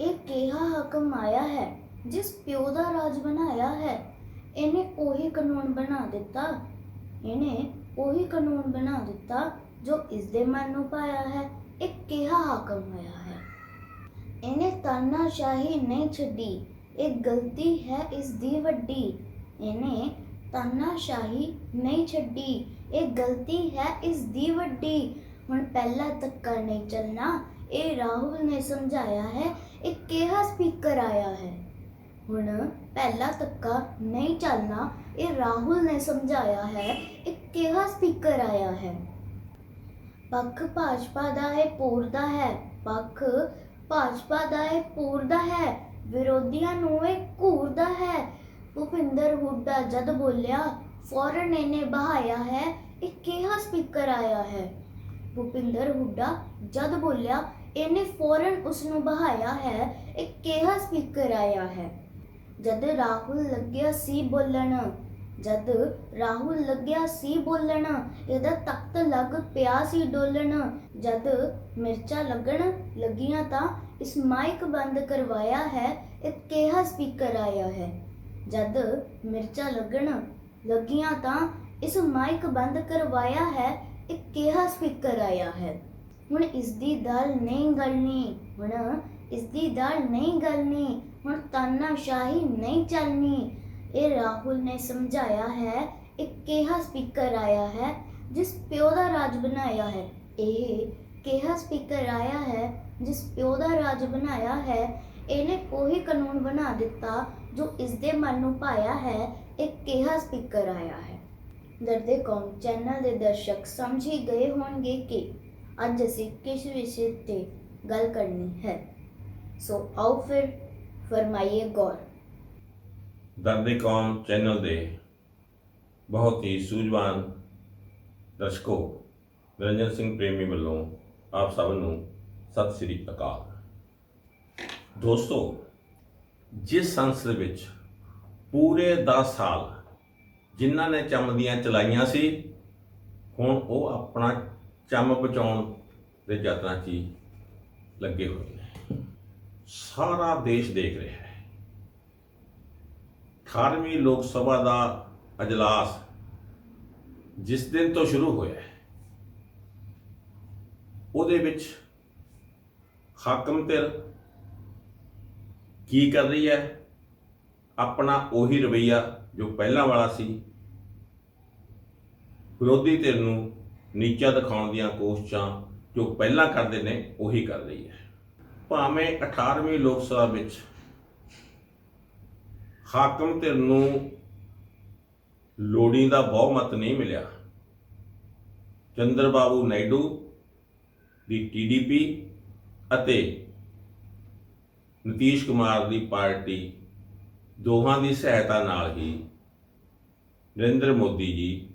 ਇਹ ਕਿਹਾ ਹਾਕਮ ਆਇਆ ਹੈ, ਜਿਸ ਪਿਓ ਦਾ ਰਾਜ ਬਣਾਇਆ ਹੈ, ਇਹਨੇ ਉਹੀ ਕਾਨੂੰਨ ਬਣਾ ਦਿੱਤਾ। ਇਹਨੇ ਉਹੀ ਕਾਨੂੰਨ ਬਣਾ ਦਿੱਤਾ ਜੋ ਇਸ ਦੇ ਮਨ ਨੂੰ ਪਾਇਆ ਹੈ, ਇਹ ਕਿਹਾ ਹਾਕਮ ਹੋਇਆ ਹੈ। ਇਹਨੇ ਤਾਨਾਸ਼ਾਹੀ ਨਹੀਂ ਛੱਡੀ, ਇਹ ਗਲਤੀ ਹੈ ਇਸ ਦੀ ਵੱਡੀ। ਇਹਨੇ ਤਾਨਾਸ਼ਾਹੀ ਨਹੀਂ ਛੱਡੀ, ਇਹ ਗਲਤੀ ਹੈ ਇਸ ਦੀ ਵੱਡੀ। ਹੁਣ ਪਹਿਲਾ ਧੱਕਾ ਨਹੀਂ ਚੱਲਣਾ ਇਹ ਰਾਹੁਲ ਨੇ ਸਮਝਾਇਆ ਹੈ, ਇਹ ਕਿਹਾ ਸਪੀਕਰ ਆਇਆ ਹੈ। ਹੁਣ ਪਹਿਲਾ ਧੱਕਾ ਨਹੀਂ ਚੱਲਣਾ, ਇਹ ਰਾਹੁਲ ਨੇ ਸਮਝਾਇਆ ਹੈ, ਇਹ ਕਿਹਾ ਸਪੀਕਰ ਆਇਆ ਹੈ। ਪੱਖ ਭਾਜਪਾ ਦਾ ਹੈ ਪੂਰਦਾ ਹੈ, ਪੱਖ ਭਾਜਪਾ ਦਾ ਇਹ ਪੂਰਦਾ ਹੈ, ਵਿਰੋਧੀਆਂ ਨੂੰ ਇਹ ਘੂਰਦਾ ਹੈ। ਭੁਪਿੰਦਰ ਹੁੱਡਾ ਜਦ ਬੋਲਿਆ, ਫੌਰਨ ਇਹਨੇ ਬਹਾਇਆ ਹੈ, ਇਹ ਕਿਹਾ ਸਪੀਕਰ ਆਇਆ ਹੈ। ਭੁਪਿੰਦਰ ਹੁੱਡਾ ਜਦ ਬੋਲਿਆ, ਇਹਨੇ ਫੌਰਨ ਉਸ ਨੂੰ ਬਹਾਇਆ ਹੈ, ਇਹ ਕਿਹਾ ਸਪੀਕਰ ਆਇਆ ਹੈ? ਜਦ ਰਾਹੁਲ ਲੱਗਿਆ ਸੀ ਬੋਲਣ, ਜਦ ਰਾਹੁਲ ਲੱਗਿਆ ਸੀ ਬੋਲਣ, ਇਹਦਾ ਤਖਤ ਲੱਗ ਪਿਆ ਸੀ ਡੋਲਣ, ਜਦ ਮਿਰਚਾਂ ਲੱਗਣ ਲੱਗੀਆਂ ਤਾਂ ਇਸ ਮਾਈਕ ਬੰਦ ਕਰਵਾਇਆ ਹੈ, ਇਹ ਕਿਹਾ ਸਪੀਕਰ ਆਇਆ ਹੈ? ਜਦ ਮਿਰਚਾਂ ਲੱਗਣ ਲੱਗੀਆਂ ਤਾਂ ਇਸ ਮਾਈਕ ਬੰਦ ਕਰਵਾਇਆ ਹੈ ਇਹ ਕਿਹਾ ਸਪੀਕਰ ਆਇਆ ਹੈ। ਹੁਣ ਇਸ ਦੀ ਦਾਲ ਨਹੀਂ ਗਲਣੀ, ਹੁਣ ਇਸ ਦੀ ਦਾਲ ਨਹੀਂ ਗਲਣੀ, ਹੁਣ ਤਾਨਾਸ਼ਾਹੀ ਨਹੀਂ ਚੱਲਣੀ। ਇਹ ਰਾਹੁਲ ਨੇ ਸਮਝਾਇਆ ਹੈ ਇਹ ਕਿਹਾ ਸਪੀਕਰ ਆਇਆ ਹੈ, ਜਿਸ ਪਿਓ ਦਾ ਰਾਜ ਬਣਾਇਆ ਹੈ। ਇਹ ਕਿਹਾ ਸਪੀਕਰ ਆਇਆ ਹੈ, ਜਿਸ ਪਿਓ ਦਾ ਰਾਜ ਬਣਾਇਆ ਹੈ, ਇਹਨੇ ਉਹੀ ਕਾਨੂੰਨ ਬਣਾ ਦਿੱਤਾ ਜੋ ਇਸ ਦੇ ਮਨ ਨੂੰ ਪਾਇਆ ਹੈ, ਇਹ ਕਿਹਾ ਸਪੀਕਰ ਆਇਆ ਹੈ। ਦਰਦੇ ਕੌਮ ਚੈਨਲ ਦੇ ਦਰਸ਼ਕ ਸਮਝ ਹੀ ਗਏ ਹੋਣਗੇ ਕਿ ਅੱਜ ਅਸੀਂ ਕਿਸ ਵਿਸ਼ੇ ਤੇ ਗੱਲ ਕਰਨੀ ਹੈ। ਸੋ ਆਓ ਫਿਰ ਫਰਮਾਈਏ ਗੌਰ। ਦਰਦੇ ਕੌਮ ਚੈਨਲ ਦੇ ਬਹੁਤ ਹੀ ਸੂਝਵਾਨ ਦਰਸ਼ਕੋ, ਨਿਰੰਜਨ ਸਿੰਘ ਪ੍ਰੇਮੀ ਵੱਲੋਂ ਆਪ ਸਭ ਨੂੰ ਸਤਿ ਸ੍ਰੀ ਅਕਾਲ। ਦੋਸਤੋ, ਜਿਸ ਸੰਸਦ ਵਿੱਚ ਪੂਰੇ 10 ਸਾਲ ਜਿਨ੍ਹਾਂ ਨੇ ਚੰਮ ਦੀਆਂ ਚਲਾਈਆਂ ਸੀ, ਹੁਣ ਉਹ ਆਪਣਾ ਚੰਮ ਬਚਾਉਣ ਦੇ ਯਤਨਾਂ 'ਚ ਹੀ ਲੱਗੇ ਹੋਏ ਨੇ। ਸਾਰਾ ਦੇਸ਼ ਦੇਖ ਰਿਹਾ ਹੈ। 18ਵੀਂ ਲੋਕ ਸਭਾ ਦਾ ਅਜਲਾਸ ਜਿਸ ਦਿਨ ਤੋਂ ਸ਼ੁਰੂ ਹੋਇਆ ਉਹਦੇ ਵਿੱਚ ਹਾਕਮ ਧਿਰ ਕੀ ਕਰ ਰਹੀ ਹੈ? ਆਪਣਾ ਉਹੀ ਰਵਈਆ ਜੋ ਪਹਿਲਾਂ ਵਾਲਾ ਸੀ ਵਿਰੋਧੀ ਧਿਰ ਨੂੰ ਨੀਚਾ ਦਿਖਾਉਣ ਦੀਆਂ ਕੋਸ਼ਿਸ਼ਾਂ ਜੋ ਪਹਿਲਾਂ ਕਰਦੇ ਨੇ, ਉਹੀ ਕਰ ਰਹੀ ਹੈ। ਭਾਵੇਂ 18ਵੀਂ ਲੋਕ ਸਭਾ ਵਿੱਚ ਹਾਕਮ ਧਿਰ ਨੂੰ ਲੋੜੀਂਦਾ ਬਹੁਮਤ ਨਹੀਂ ਮਿਲਿਆ, ਚੰਦਰ ਬਾਬੂ ਨਾਇਡੂ ਦੀ ਟੀਡੀਪੀ ਅਤੇ ਨਤੀਸ਼ ਕੁਮਾਰ ਦੀ ਪਾਰਟੀ ਦੋਹਾਂ ਦੀ ਸਹਾਇਤਾ ਨਾਲ ਹੀ ਨਰਿੰਦਰ ਮੋਦੀ ਜੀ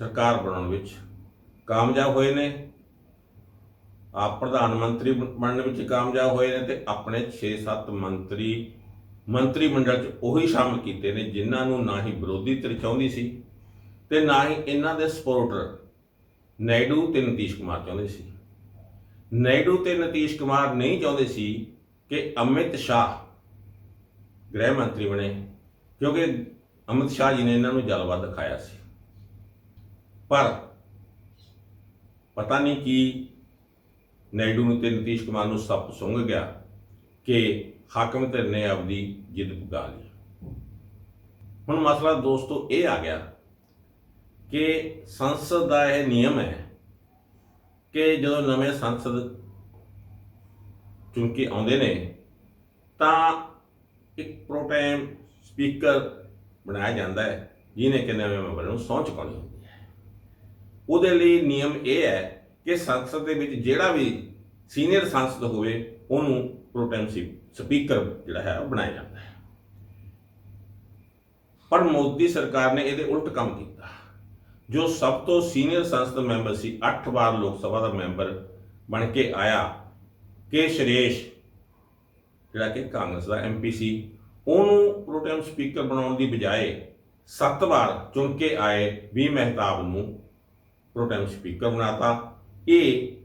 ਸਰਕਾਰ ਬਣਾਉਣ ਵਿੱਚ ਕਾਮਯਾਬ ਹੋਏ ਨੇ। ਆਪ ਪ੍ਰਧਾਨ ਮੰਤਰੀ ਬਣ- ਬਣਨ ਵਿੱਚ ਕਾਮਯਾਬ ਹੋਏ ਨੇ ਤੇ ਆਪਣੇ 6-7 ਮੰਤਰੀ ਮੰਤਰੀ ਮੰਡਲ 'ਚ ਉਹੀ ਸ਼ਾਮਲ ਕੀਤੇ ਨੇ ਜਿਨ੍ਹਾਂ ਨੂੰ ਨਾ ਹੀ ਵਿਰੋਧੀ ਧਿਰ ਚਾਹੁੰਦੀ ਸੀ ਤੇ ਨਾ ਹੀ ਇਹਨਾਂ ਦੇ ਸਪੋਰਟਰ ਨਾਇਡੂ ਤੇ ਨਤੀਸ਼ ਕੁਮਾਰ ਚਾਹੁੰਦੇ ਸੀ। ਨਾਇਡੂ ਤੇ ਨਤੀਸ਼ ਕੁਮਾਰ ਨਹੀਂ ਚਾਹੁੰਦੇ ਸੀ ਕਿ ਅਮਿਤ ਸ਼ਾਹ ਗ੍ਰਹਿ ਮੰਤਰੀ ਬਣੇ, ਕਿਉਂਕਿ ਅਮਿਤ ਸ਼ਾਹ ਜੀ ਨੇ ਇਹਨਾਂ ਨੂੰ ਜਲਵਾ ਦਿਖਾਇਆ ਸੀ। ਪਰ ਪਤਾ ਨਹੀਂ ਕੀ ਨਾਇਡੂ ਨੂੰ ਤੇ ਨਤੀਸ਼ ਕੁਮਾਰ ਨੂੰ ਸੱਪ ਸੁੰਘ ਗਿਆ ਕਿ ਹਾਕਮ ਧਿਰ ਨੇ ਆਪਦੀ ਜਿੱਦ ਪੁਗਾ ਲਈ। ਹੁਣ ਮਸਲਾ ਦੋਸਤੋ ਇਹ ਆ ਗਿਆ ਕਿ ਸੰਸਦ ਦਾ ਇਹ ਨਿਯਮ ਹੈ ਕਿ ਜਦੋਂ ਨਵੇਂ ਸੰਸਦ ਚੁਣ ਕੇ ਆਉਂਦੇ ਨੇ ਤਾਂ ਇੱਕ ਪ੍ਰੋਟੈਮ ਸਪੀਕਰ ਬਣਾਇਆ ਜਾਂਦਾ ਹੈ, ਜਿਹਨੇ ਕਿ ਨਵੇਂ ਮੈਂਬਰ ਨੂੰ ਸਹੁੰ ਚੁਕਾਉਣੀ ਹੁੰਦੀ ਉਹਦੇ ਲਈ ਨਿਯਮ ਇਹ ਹੈ ਕਿ ਸੰਸਦ ਦੇ ਵਿੱਚ ਜਿਹੜਾ ਵੀ ਸੀਨੀਅਰ ਸੰਸਦ ਹੋਵੇ, ਉਹਨੂੰ ਪ੍ਰੋਟੈਮ ਸਪੀਕਰ ਜਿਹੜਾ ਹੈ ਉਹ ਬਣਾਇਆ ਜਾਂਦਾ ਹੈ। ਪਰ ਮੋਦੀ ਸਰਕਾਰ ਨੇ ਇਹਦੇ ਉਲਟ ਕੰਮ ਕੀਤਾ। ਜੋ ਸਭ ਤੋਂ ਸੀਨੀਅਰ ਸੰਸਦ ਮੈਂਬਰ ਸੀ 8 ਵਾਰ ਲੋਕ ਸਭਾ ਦਾ ਮੈਂਬਰ ਬਣ ਕੇ ਆਇਆ, ਕੇ ਸ਼੍ਰੇਸ਼, ਜਿਹੜਾ ਕਿ ਕਾਂਗਰਸ ਦਾ ਐਮਪੀ ਸੀ, ਉਹਨੂੰ ਪ੍ਰੋਟੈਮ ਸਪੀਕਰ ਬਣਾਉਣ ਦੀ ਬਜਾਏ 7 ਵਾਰ ਚੁਣ ਕੇ ਆਏ ਵੀ ਮਹਿਤਾਬ ਨੂੰ ਪ੍ਰੋਟੈਮ ਸਪੀਕਰ ਬਣਾਤਾ। ਇਹ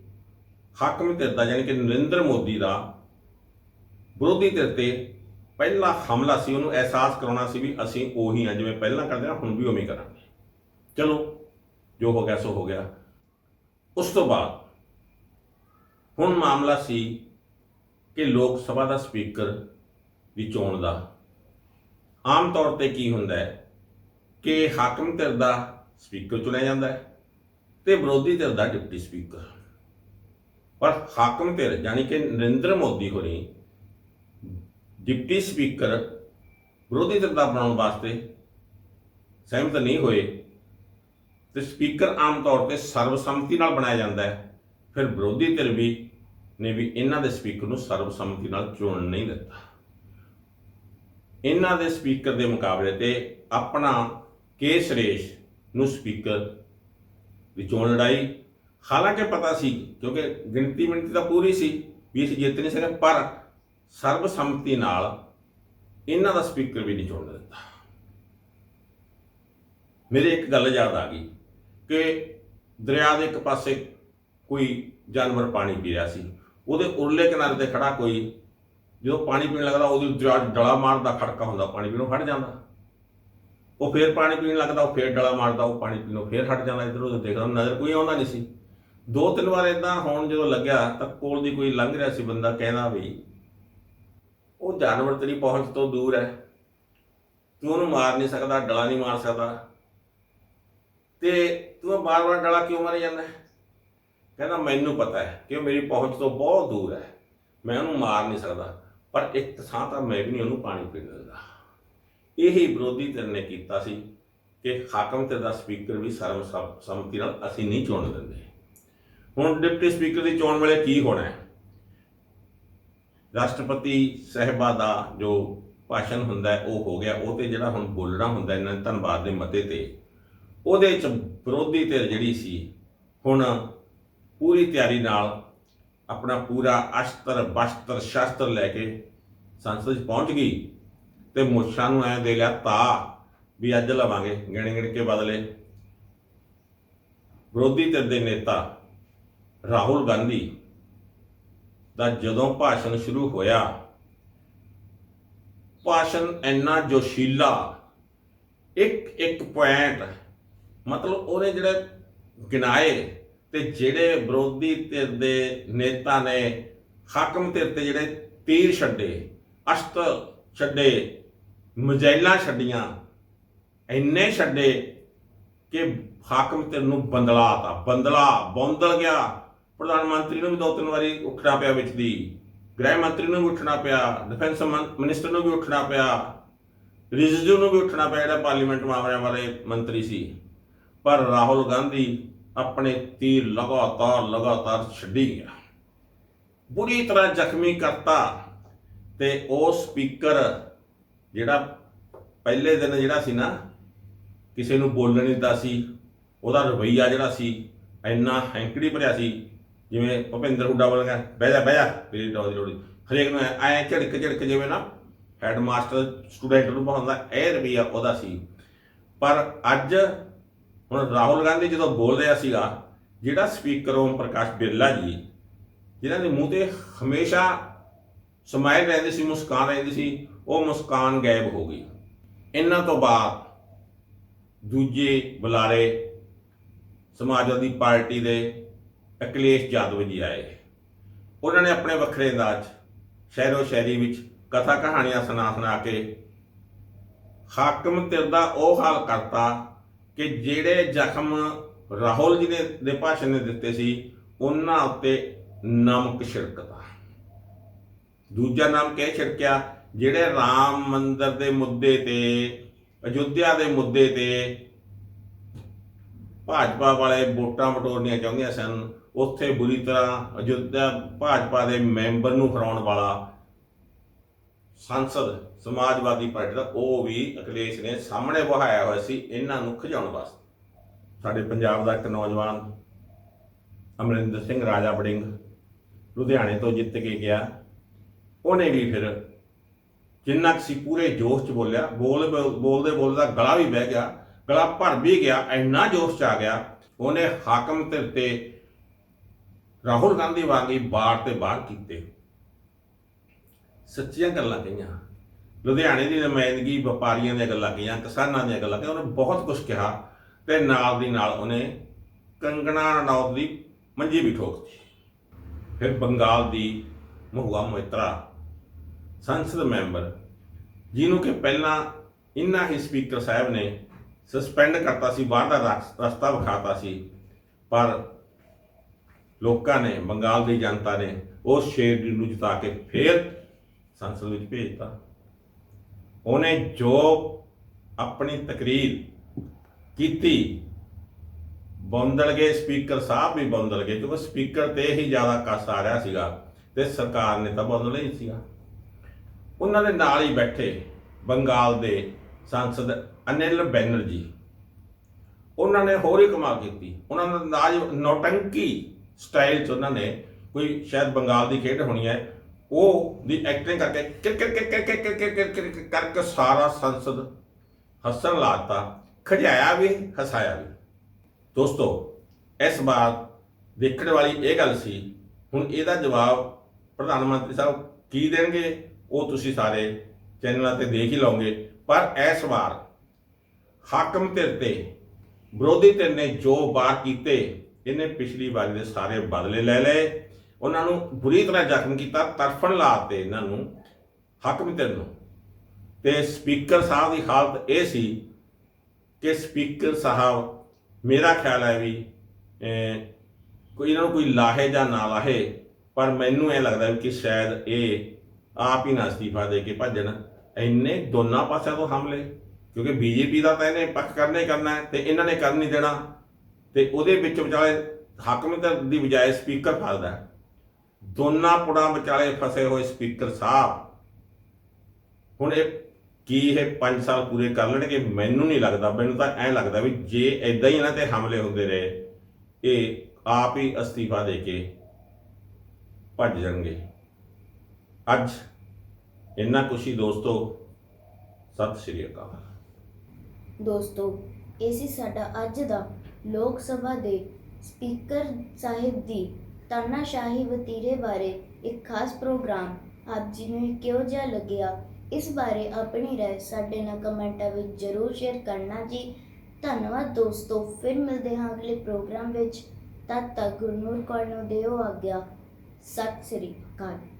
ਹਾਕਮ ਧਿਰ ਦਾ ਯਾਨੀ ਕਿ ਨਰਿੰਦਰ ਮੋਦੀ ਦਾ ਵਿਰੋਧੀ ਧਿਰ ਤੇ ਪਹਿਲਾ ਹਮਲਾ ਸੀ, ਉਹਨੂੰ ਅਹਿਸਾਸ ਕਰਾਉਣਾ ਸੀ ਵੀ ਅਸੀਂ ਉਹੀ ਹਾਂ ਜਿਵੇਂ ਪਹਿਲਾਂ ਕਰਦੇ ਹਾਂ ਹੁਣ ਵੀ ਉਵੇਂ ਹੀ ਕਰਾਂਗੇ। ਚਲੋ, ਜੋ ਹੋ ਗਿਆ ਸੋ ਹੋ ਗਿਆ। ਉਸ ਤੋਂ ਬਾਅਦ ਹੁਣ ਮਾਮਲਾ ਸੀ ਕਿ ਲੋਕ ਸਭਾ ਦਾ ਸਪੀਕਰ ਦੀ ਚੋਣ ਦਾ। ਆਮ ਤੌਰ ਤੇ ਕੀ ਹੁੰਦਾ ਹੈ ਕਿ ਹਾਕਮ ਧਿਰ ਦਾ ਸਪੀਕਰ ਚੁਣਿਆ ਜਾਂਦਾ ਹੈ। ਤੇ ਵਿਰੋਧੀ ਧਿਰ ਦਾ ਡਿਪਟੀ ਸਪੀਕਰ। ਪਰ ਹਾਕਮ ਧਿਰ ਯਾਨੀ ਕਿ ਨਰਿੰਦਰ ਮੋਦੀ ਹੋਣੀ ਡਿਪਟੀ ਸਪੀਕਰ ਵਿਰੋਧੀ ਧਿਰ ਦਾ ਬਣਾਉਣ ਵਾਸਤੇ ਸਹਿਮਤ ਨਹੀਂ ਹੋਏ ਤੇ ਸਪੀਕਰ ਆਮ ਤੌਰ ਤੇ ਸਰਬਸੰਮਤੀ ਨਾਲ ਬਣਾਇਆ ਜਾਂਦਾ ਹੈ। ਫਿਰ ਵਿਰੋਧੀ ਧਿਰ ਵੀ ਨੇ ਵੀ ਇਹਨਾਂ ਦੇ ਸਪੀਕਰ ਨੂੰ ਸਰਬਸੰਮਤੀ ਨਾਲ ਚੁਣ ਨਹੀਂ ਦਿੱਤਾ। ਇਹਨਾਂ ਦੇ ਸਪੀਕਰ ਦੇ ਮੁਕਾਬਲੇ ਤੇ ਆਪਣਾ ਕੇ ਸੁਰੇਸ਼ ਨੂੰ ਸਪੀਕਰ ਦੀ ਚੋਣ ਲੜਾਈ ਹਾਲਾਂਕਿ ਪਤਾ ਸੀ, ਕਿਉਂਕਿ ਗਿਣਤੀ ਮਿਣਤੀ ਤਾਂ ਪੂਰੀ ਸੀ ਵੀ ਅਸੀਂ ਜਿੱਤ ਨਹੀਂ ਸਕੇ ਪਰ ਸਰਬਸੰਮਤੀ ਨਾਲ ਇਹਨਾਂ ਦਾ ਸਪੀਕਰ ਵੀ ਨਹੀਂ ਚੁਣ ਦਿੱਤਾ। ਮੇਰੇ ਇੱਕ ਗੱਲ ਯਾਦ ਆ ਗਈ ਕਿ ਦਰਿਆ ਦੇ ਇੱਕ ਪਾਸੇ ਕੋਈ ਜਾਨਵਰ ਪਾਣੀ ਪੀ ਰਿਹਾ ਸੀ, ਉਹਦੇ ਉਰਲੇ ਕਿਨਾਰੇ ਤੇ ਖੜਾ ਕੋਈ, ਜਦੋਂ ਪਾਣੀ ਪੀਣ ਲੱਗਦਾ, ਉਹਦੀ ਦਰਿਆ ਡਲਾ ਮਾਰਦਾ, ਖੜਕਾ ਹੁੰਦਾ, ਪਾਣੀ ਪੀਣੋਂ ਹਟ ਜਾਂਦਾ। ਉਹ ਫੇਰ ਪਾਣੀ ਪੀਣ ਲੱਗਦਾ, ਉਹ ਫੇਰ ਡਲਾ ਮਾਰਦਾ, ਉਹ ਪਾਣੀ ਪੀਣੋਂ ਫੇਰ ਹਟ ਜਾਂਦਾ, ਇਧਰ ਉਧਰ ਦੇਖਦਾ, ਨਜ਼ਰ ਕੋਈ ਆਉਂਦਾ ਨਹੀਂ ਸੀ। ਦੋ ਤਿੰਨ ਵਾਰ ਇਦਾਂ ਹੋਣ ਜਦੋਂ ਲੱਗਿਆ ਤਾਂ ਕੋਲ ਦੀ ਕੋਈ ਲੰਘ ਰਿਹਾ ਸੀ ਬੰਦਾ, ਕਹਿੰਦਾ ਵੀ, ਉਹ ਜਾਨਵਰ ਤੇਰੀ ਪਹੁੰਚ ਤੋਂ ਦੂਰ ਹੈ। ਤੂੰ ਉਹਨੂੰ ਮਾਰ ਨਹੀਂ ਸਕਦਾ ਡਲਾ ਨਹੀਂ ਮਾਰ ਸਕਦਾ। ਤੇ ਤੂੰ ਬਾਰ-ਬਾਰ ਡਲਾ ਕਿਉਂ ਮਾਰੀ ਜਾਂਦਾ? ਕਹਿੰਦਾ, ਮੈਨੂੰ ਪਤਾ ਹੈ ਕਿ ਉਹ ਮੇਰੀ ਪਹੁੰਚ ਤੋਂ ਬਹੁਤ ਦੂਰ ਹੈ। ਮੈਂ ਉਹਨੂੰ ਮਾਰ ਨਹੀਂ ਸਕਦਾ, ਪਰ ਇੱਕ ਥਾਂ ਤਾਂ ਮੈਂ ਵੀ ਨਹੀਂ ਉਹਨੂੰ ਪਾਣੀ ਪੀਣ ਦਿੰਦਾ। ਇਹੀ ਵਿਰੋਧੀ ਧਿਰ ਨੇ ਕੀਤਾ ਸੀ ਕਿ ਹਾਕਮ ਤੇ ਦਾ ਸਪੀਕਰ ਵੀ ਸਰਵ ਸਮ- ਸੰਮਤੀ ਨਾਲ ਅਸੀਂ ਨਹੀਂ ਚੁਣ ਦਿੰਦੇ। ਹੁਣ ਡਿਪਟੀ ਸਪੀਕਰ ਦੀ ਚੋਣ ਵੇਲੇ ਕੀ ਹੋਣਾ ਹੈ? ਰਾਸ਼ਟਰਪਤੀ ਸਹਿਬਾ ਦਾ ਜੋ ਭਾਸ਼ਣ ਹੁੰਦਾ ਉਹ ਹੋ ਗਿਆ। ਉਹ ਤੇ ਜਿਹੜਾ ਹੁਣ ਬੋਲਣਾ ਹੁੰਦਾ ਇਹਨਾਂ ਧੰਨਵਾਦ ਦੇ ਮਤੇ ਤੇ, ਉਹਦੇ ਚ ਵਿਰੋਧੀ ਧਿਰ ਜਿਹੜੀ ਸੀ, ਹੁਣ ਪੂਰੀ ਤਿਆਰੀ ਨਾਲ ਆਪਣਾ ਪੂਰਾ ਅਸਤਰ ਬਸਤਰ ਸ਼ਸਤਰ ਲੈ ਕੇ ਸੰਸਦ 'ਚ ਪਹੁੰਚ ਗਈ। ਤੇ ਮੁੱਛਾਂ ਨੂੰ ਐ ਦੇ ਲਿਆ ਤਾ ਵੀ ਅੱਜ ਲਵਾਂਗੇ। ਗਿਣ ਗਿਣ ਕੇ ਬਦਲੇ। ਵਿਰੋਧੀ ਧਿਰ ਦੇ ਨੇਤਾ ਰਾਹੁਲ ਗਾਂਧੀ ਦਾ ਜਦੋਂ ਭਾਸ਼ਣ ਸ਼ੁਰੂ ਹੋਇਆ, ਭਾਸ਼ਣ ਇੰਨਾ ਜੋਸ਼ੀਲਾ ਇੱਕ ਇੱਕ ਪੁਆਇੰਟ, ਮਤਲਬ ਉਹਨੇ ਜਿਹੜੇ ਗਿਣਾਏ ਤੇ ਜਿਹੜੇ ਵਿਰੋਧੀ ਧਿਰ ਦੇ ਨੇਤਾ ਨੇ, ਹਾਕਮ ਧਿਰ ਤੇ ਜਿਹੜੇ ਤੀਰ ਛੱਡੇ ਅਸ਼ਤ ਛੱਡੇ ਮਜੈਲਾਂ ਛੱਡੀਆਂ। ਇੰਨੇ ਛੱਡੇ ਕਿ ਹਾਕਮ ਤੈਨੂੰ ਨੂੰ ਬੰਦਲਾਤਾ। ਬੰਦਲਾ, ਬੌਂਦਲ ਗਿਆ। ਪ੍ਰਧਾਨ ਮੰਤਰੀ ਨੂੰ ਵੀ ਦੋ ਤਿੰਨ ਵਾਰੀ ਉੱਠਣਾ ਪਿਆ ਵਿੱਚ ਦੀ। ਗ੍ਰਹਿ ਮੰਤਰੀ ਨੂੰ ਵੀ ਉੱਠਣਾ ਪਿਆ। ਡਿਫੈਂਸ ਮਨ- ਮਿਨਿਸਟਰ ਨੂੰ ਵੀ ਉੱਠਣਾ ਪਿਆ। ਰਿਜਜੂ ਨੂੰ ਵੀ ਉੱਠਣਾ ਪਿਆ, ਜਿਹੜਾ ਪਾਰਲੀਮੈਂਟ ਮਾਮਲਿਆਂ ਵਾਲੇ ਮੰਤਰੀ ਸੀ। ਪਰ ਰਾਹੁਲ ਗਾਂਧੀ ਆਪਣੇ ਤੀਰ ਲਗਾਤਾਰ ਲਗਾਤਾਰ ਛੱਡੀ ਗਿਆ। ਬੁਰੀ ਤਰ੍ਹਾਂ ਜ਼ਖਮੀ ਕਰਤਾ ਤੇ ਉਹ ਸਪੀਕਰ ਜਿਹੜਾ ਪਹਿਲੇ ਦਿਨ ਜਿਹੜਾ ਸੀ ਨਾ, ਕਿਸੇ ਨੂੰ ਬੋਲਣ ਨਹੀਂ ਦਿੱਤਾ ਸੀ, ਉਹਦਾ ਰਵਈਆ ਜਿਹੜਾ ਸੀ, ਇੰਨਾ ਹੈਂਕੜੀ ਭਰਿਆ ਸੀ, ਜਿਵੇਂ ਭੁਪਿੰਦਰ ਹੁੱਡਾ ਬੋਲ ਗਿਆ, ਬਹਿ ਜਾ ਬਹਿ ਜਾ, ਤੇਰੀ ਡੋਰ ਦੀ ਲੋੜੀ ਹਰੇਕ ਨੂੰ ਐ ਝੜਕ ਝੜਕ ਜਿਵੇਂ ਨਾ ਹੈਡ ਮਾਸਟਰ ਸਟੂਡੈਂਟ ਨੂੰ ਬਹਾਉਂਦਾ ਇਹ ਰਵਈਆ ਉਹਦਾ ਸੀ। ਪਰ ਅੱਜ ਹੁਣ ਰਾਹੁਲ ਗਾਂਧੀ ਜਦੋਂ ਬੋਲ ਰਿਹਾ ਸੀਗਾ, ਜਿਹੜਾ ਸਪੀਕਰ ਓਮ ਪ੍ਰਕਾਸ਼ ਬਿਰਲਾ ਜੀ, ਜਿਨ੍ਹਾਂ ਦੇ ਮੂੰਹ ਤੇ ਹਮੇਸ਼ਾ ਸਮਾਈਲ ਰਹਿੰਦੀ ਸੀ, ਮੁਸਕਾਨ ਰਹਿੰਦੀ ਸੀ ਉਹ ਮੁਸਕਾਨ ਗਾਇਬ ਹੋ ਗਈ। ਇਹਨਾਂ ਤੋਂ ਬਾਅਦ ਦੂਜੇ ਬੁਲਾਰੇ ਸਮਾਜਵਾਦੀ ਪਾਰਟੀ ਦੇ ਅਖਿਲੇਸ਼ ਯਾਦਵ ਜੀ ਆਏ। ਉਹਨਾਂ ਨੇ ਆਪਣੇ ਵੱਖਰੇ ਅੰਦਾਜ਼ 'ਚ ਸ਼ਹਿਰੋ ਸ਼ਹਿਰੀ ਵਿੱਚ ਕਥਾ ਕਹਾਣੀਆਂ ਸੁਣਾ ਸੁਣਾ ਕੇ ਹਾਕਮ ਧਿਰ ਦਾ ਉਹ ਹਾਲ ਕਰਤਾ ਕਿ ਜਿਹੜੇ ਜ਼ਖਮ ਰਾਹੁਲ ਜੀ ਨੇ ਦੇ ਭਾਸ਼ਣ ਨੇ ਦਿੱਤੇ ਸੀ, ਉਹਨਾਂ ਉੱਤੇ ਨਮਕ ਛਿੜਕਦਾ। ਦੂਜਾ ਨਾਮ ਕਿਹ ਛਿੜਕਿਆ ਜਿਹੜੇ ਰਾਮ ਮੰਦਰ ਦੇ ਮੁੱਦੇ ਤੇ, ਅਯੁੱਧਿਆ ਦੇ ਮੁੱਦੇ ਤੇ ਭਾਜਪਾ ਵਾਲੇ ਵੋਟਾਂ ਵਟੋਰਨੀਆਂ ਚਾਹੁੰਦੀਆਂ ਸਨ, ਉੱਥੇ ਬੁਰੀ ਤਰ੍ਹਾਂ ਅਯੁੱਧਿਆ ਭਾਜਪਾ ਦੇ ਮੈਂਬਰ ਨੂੰ ਹਰਾਉਣ ਵਾਲਾ ਸੰਸਦ, ਸਮਾਜਵਾਦੀ ਪਾਰਟੀ ਦਾ ਉਹ ਵੀ ਅਖਿਲੇਸ਼ ਨੇ ਸਾਹਮਣੇ ਵਹਾਇਆ ਹੋਇਆ ਸੀ ਇਹਨਾਂ ਨੂੰ ਖਿਜਾਉਣ ਵਾਸਤੇ। ਸਾਡੇ ਪੰਜਾਬ ਦਾ ਇੱਕ ਨੌਜਵਾਨ ਅਮਰਿੰਦਰ ਸਿੰਘ ਰਾਜਾ ਬੜਿੰਗ ਲੁਧਿਆਣੇ ਤੋਂ ਜਿੱਤ ਕੇ ਗਿਆ। ਉਹਨੇ ਵੀ ਫਿਰ ਜਿੰਨਾ ਕੁ ਸੀ ਪੂਰੇ ਜੋਸ਼ 'ਚ ਬੋਲਿਆ, ਬੋਲ ਬੋਲਦੇ ਬੋਲਦਾ ਗਲਾ ਵੀ ਬਹਿ ਗਿਆ, ਗਲਾ ਭਰ ਵੀ ਗਿਆ, ਇੰਨਾ ਜੋਸ਼ 'ਚ ਆ ਗਿਆ, ਉਹਨੇ ਹਾਕਮ ਧਿਰ ਤੇ ਰਾਹੁਲ ਗਾਂਧੀ ਵਾਂਗੀ ਬਾੜ ਤੇ ਬਾਹਰ ਕੀਤੇ। ਸੱਚੀਆਂ ਗੱਲਾਂ ਕਹੀਆਂ। ਲੁਧਿਆਣੇ ਦੀ ਨੁਮਾਇੰਦਗੀ, ਵਪਾਰੀਆਂ ਦੀਆਂ ਗੱਲਾਂ ਕਹੀਆਂ, ਕਿਸਾਨਾਂ ਦੀਆਂ ਗੱਲਾਂ ਕਹੀਆਂ, ਉਹਨੇ ਬਹੁਤ ਕੁਝ ਕਿਹਾ ਤੇ ਨਾਲ ਦੀ ਨਾਲ ਉਹਨੇ ਕੰਗਣਾ ਰਣੌਤ ਦੀ ਮੰਜੀ ਵੀ ਠੋਕਤੀ। ਫਿਰ ਬੰਗਾਲ ਦੀ ਮਹੁਆ ਮੋਇਤਰਾ ਸੰਸਦ ਮੈਂਬਰ, ਜਿਹਨੂੰ ਕਿ ਪਹਿਲਾਂ ਇੰਨਾ ਹੀ ਸਪੀਕਰ ਸਾਹਿਬ ਨੇ ਸਸਪੈਂਡ ਕਰਤਾ ਸੀ, ਬਾਹਰ ਦਾ ਰਸ- ਰਸਤਾ ਵਿਖਾਤਾ ਸੀ, ਪਰ ਲੋਕਾਂ ਨੇ, ਬੰਗਾਲ ਦੀ ਜਨਤਾ ਨੇ ਉਸ ਸ਼ੇਰ ਨੂੰ ਜਿਤਾ ਕੇ ਫੇਰ ਸੰਸਦ ਵਿੱਚ ਭੇਜਤਾ। ਉਹਨੇ ਜੋ ਆਪਣੀ ਤਕਰੀਰ ਕੀਤੀ ਬੰਦਲ ਗਏ ਸਪੀਕਰ ਸਾਹਿਬ ਵੀ ਬੰਦਲ ਗਏ ਕਿਉਂਕਿ ਸਪੀਕਰ ਤੇ ਹੀ ਜ਼ਿਆਦਾ ਕੱਸ ਆ ਰਿਹਾ ਸੀਗਾ ਤੇ ਸਰਕਾਰ ਨੇ ਤਾਂ ਬਦਲ ਹੀ ਸੀਗਾ। ਉਹਨਾਂ ਦੇ ਨਾਲ ਹੀ ਬੈਠੇ ਬੰਗਾਲ ਦੇ ਸੰਸਦ ਅਨਿਲ ਬੈਨਰਜੀ। ਉਹਨਾਂ ਨੇ ਹੋਰ ਹੀ ਕਮਾਲ ਕੀਤੀ। ਉਹਨਾਂ ਦਾ ਅੰਦਾਜ਼ ਨੌਟੰਕੀ ਸਟਾਈਲ ਚ ਉਹਨਾਂ ਨੇ ਕੋਈ ਸ਼ਾਇਦ ਬੰਗਾਲ ਦੀ ਖੇਡ ਹੋਣੀ ਹੈ। ਉਹ ਦੀ ਐਕਟਿੰਗ ਕਰਕੇ ਕਿਰ ਕਿਰ ਕਿਰ ਕਿਰ ਕਰਕੇ ਸਾਰਾ ਸੰਸਦ ਹੱਸਣ ਲਾਤਾ ਖਜਾਇਆ ਵੀ, ਹਸਾਇਆ ਵੀ। ਦੋਸਤੋ, ਇਸ ਵਾਰ ਦੇਖਣ ਵਾਲੀ ਇਹ ਗੱਲ ਸੀ, ਹੁਣ ਇਹਦਾ ਜਵਾਬ ਪ੍ਰਧਾਨ ਮੰਤਰੀ ਸਾਹਿਬ ਕੀ ਦੇਣਗੇ? ਉਹ ਤੁਸੀਂ ਸਾਰੇ ਚੈਨਲਾਂ ਤੇ ਦੇਖ ਹੀ ਲਓਗੇ। ਪਰ ਇਸ ਵਾਰ ਹਾਕਮ ਧਿਰ ਤੇ, ਵਿਰੋਧੀ ਧਿਰ ਨੇ ਜੋ ਵਾਰ ਕੀਤੇ, ਇਹਨੇ ਪਿਛਲੀ ਵਾਰੀ ਦੇ ਸਾਰੇ ਬਦਲੇ ਲੈ ਲਏ। ਉਹਨਾਂ ਨੂੰ ਬੁਰੀ ਤਰ੍ਹਾਂ ਜ਼ਖਮ ਕੀਤਾ, ਤਰਫਣ ਲਾਤੇ ਇਹਨਾਂ ਨੂੰ, ਹਾਕਮ ਧਿਰ ਨੂੰ। ਤੇ ਸਪੀਕਰ ਸਾਹਿਬ ਦੀ ਹਾਲਤ ਇਹ ਸੀ ਕਿ ਸਪੀਕਰ ਸਾਹਿਬ, ਮੇਰਾ ਖਿਆਲ ਹੈ ਵੀ ਕੋਈ ਇਹਨਾਂ ਨੂੰ ਕੋਈ ਲਾਹੇ ਜਾਂ ਨਾ ਲਾਹੇ, ਪਰ ਮੈਨੂੰ ਇਹ ਲੱਗਦਾ ਵੀ ਕਿ ਸ਼ਾਇਦ ਇਹ ਆਪ ਹੀ ਨਾ ਅਸਤੀਫਾ ਦੇ ਕੇ ਭੱਜਣ। ਇੰਨੇ ਦੋਨਾਂ ਪਾਸਿਆਂ ਤੋਂ ਹਮਲੇ, ਕਿਉਂਕਿ ਬੀਜੇਪੀ ਦਾ ਤਾਂ ਇਹਨੇ ਪੱਖ ਕਰਨਾ ਹੀ ਕਰਨਾ ਹੈ ਤੇ ਇਹਨਾਂ ਨੇ ਕਰਨ ਨਹੀਂ ਦੇਣਾ। ਤੇ ਉਹਦੇ ਵਿੱਚ ਵਿਚਾਲੇ ਹਾਕਮਤ ਦੀ ਬਜਾਏ ਸਪੀਕਰ ਫਸਦਾ ਦੋਨਾਂ ਪੁੜਾਂ ਵਿਚਾਲੇ ਫਸੇ ਹੋਏ ਸਪੀਕਰ ਸਾਹਿਬ। ਹੁਣ ਇਹ ਕੀ ਇਹ 5 ਸਾਲ ਪੂਰੇ ਕਰ ਲੈਣਗੇ, ਮੈਨੂੰ ਨਹੀਂ ਲੱਗਦਾ। ਮੈਨੂੰ ਤਾਂ ਐਂ ਲੱਗਦਾ ਵੀ ਜੇ ਐਦਾਂ ਹੀ ਇਹਨਾਂ ਤੇ ਹਮਲੇ ਹੁੰਦੇ ਰਹੇ, ਇਹ ਆਪ ਹੀ ਅਸਤੀਫਾ ਦੇ ਕੇ ਭੱਜ ਜਾਣਗੇ। ਅੱਜ ਇੰਨਾ ਕੁਛ ਹੀ ਦੋਸਤੋ, ਸਤਿ ਸ਼੍ਰੀ ਅਕਾਲ। ਦੋਸਤੋ, ਇਹ ਸੀ ਸਾਡਾ ਅੱਜ ਦਾ ਲੋਕ ਸਭਾ ਦੇ ਸਪੀਕਰ ਸਾਹਿਬ ਦੀ ਤਾਨਾਸ਼ਾਹੀ ਵਤੀਰੇ ਬਾਰੇ ਇੱਕ ਖਾਸ ਪ੍ਰੋਗਰਾਮ। ਆਪ ਜੀ ਨੂੰ ਇਹ ਕਿਹੋ ਜਿਹਾ ਲੱਗਿਆ? ਇਸ ਬਾਰੇ ਆਪਣੀ ਰਾਏ ਸਾਡੇ ਨਾਲ ਕਮੈਂਟਾਂ ਵਿੱਚ ਜ਼ਰੂਰ ਸ਼ੇਅਰ ਕਰਨਾ ਜੀ। ਧੰਨਵਾਦ ਦੋਸਤੋ, ਫਿਰ ਮਿਲਦੇ ਹਾਂ ਅਗਲੇ ਪ੍ਰੋਗਰਾਮ ਵਿੱਚ। ਤਦ ਤੱਕ ਗੁਰਨੂਰ ਕੌਰ ਨੂੰ ਦਿਓ ਆਗਿਆ। ਸਤਿ ਸ੍ਰੀ ਅਕਾਲ।